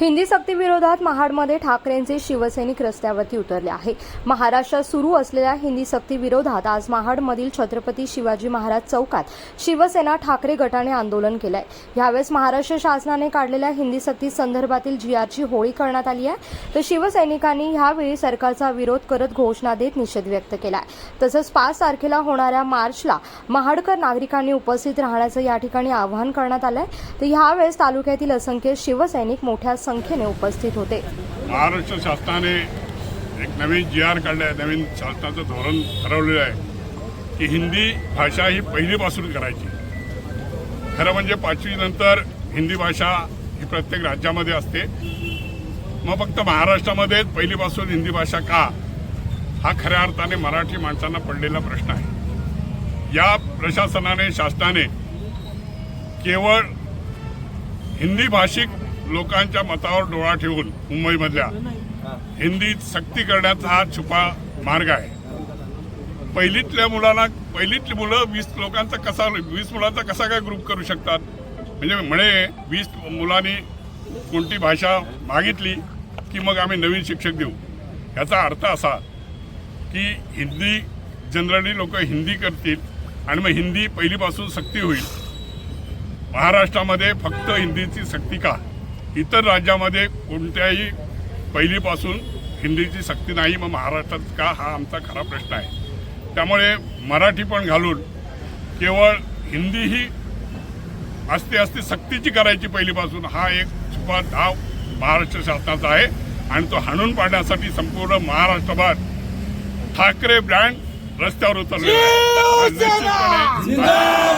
हिंदी सक्तीविरोधात महाडमध्ये ठाकरेंचे शिवसैनिक रस्त्यावरती उतरले आहे. महाराष्ट्रात सुरू असलेल्या हिंदी सक्तीविरोधात आज महाडमधील छत्रपती शिवाजी महाराज चौकात शिवसेना ठाकरे गटाने आंदोलन केलं आहे यावेळेस महाराष्ट्र शासनाने काढलेल्या हिंदी सक्ती संदर्भातील जी आरची होळी करण्यात आली आहे. तर शिवसैनिकांनी यावेळी सरकारचा विरोध करत घोषणा देत निषेध व्यक्त केला आहे तसंच पाच तारखेला होणाऱ्या मार्चला महाडकर नागरिकांनी उपस्थित राहण्याचं या ठिकाणी आवाहन करण्यात आलं आहे तर यावेळेस तालुक्यातील असंख्य शिवसैनिक मोठ्या संख्येने उपस्थित होते. महाराष्ट्र शासनाने एक नवीन जी आर काढलं आहे नवीन शासनाचं धोरण ठरवलेलं आहे की हिंदी भाषा ही पहिलीपासून करायची. खरं म्हणजे पाचवी नंतर हिंदी भाषा ही प्रत्येक राज्यामध्ये असते. मग फक्त महाराष्ट्रामध्येच पहिलीपासून हिंदी भाषा का? हा खऱ्या अर्थाने मराठी माणसांना पडलेला प्रश्न आहे. या प्रशासनाने शासनाने केवळ हिंदी भाषिक लोकांच्या मतावर डोळा ठेवून मुंबईमधल्या हिंदीत सक्ती करण्याचा हा छुपा मार्ग आहे. पहिलीतल्या मुलांना पहिलीतली मुलं वीस लोकांचा कसा वीस मुलांचा कसा काय ग्रुप करू शकतात? म्हणजे म्हणे वीस मुलांनी कोणती भाषा मागितली की मग आम्ही नवीन शिक्षक देऊ? याचा अर्थ असा की हिंदी जनरली लोक हिंदी करतील आणि मग हिंदी पहिलीपासून सक्ती होईल. महाराष्ट्रामध्ये फक्त हिंदीची सक्ती का? इतर राज्यामध्ये कोणत्याही पहिलीपासून हिंदीची सक्ती नाही मग महाराष्ट्रात का? हा आमचा खरा प्रश्न आहे. त्यामुळे मराठी पण घालून केवळ हिंदी ही असते असते सक्तीची करायची पहिलीपासून हा एक छुपा धाव महाराष्ट्र शासनाचा आहे आणि तो हाणून पाडण्यासाठी संपूर्ण महाराष्ट्रभर ठाकरे ब्रँड रस्त्यावर उतरले निश्चितपणे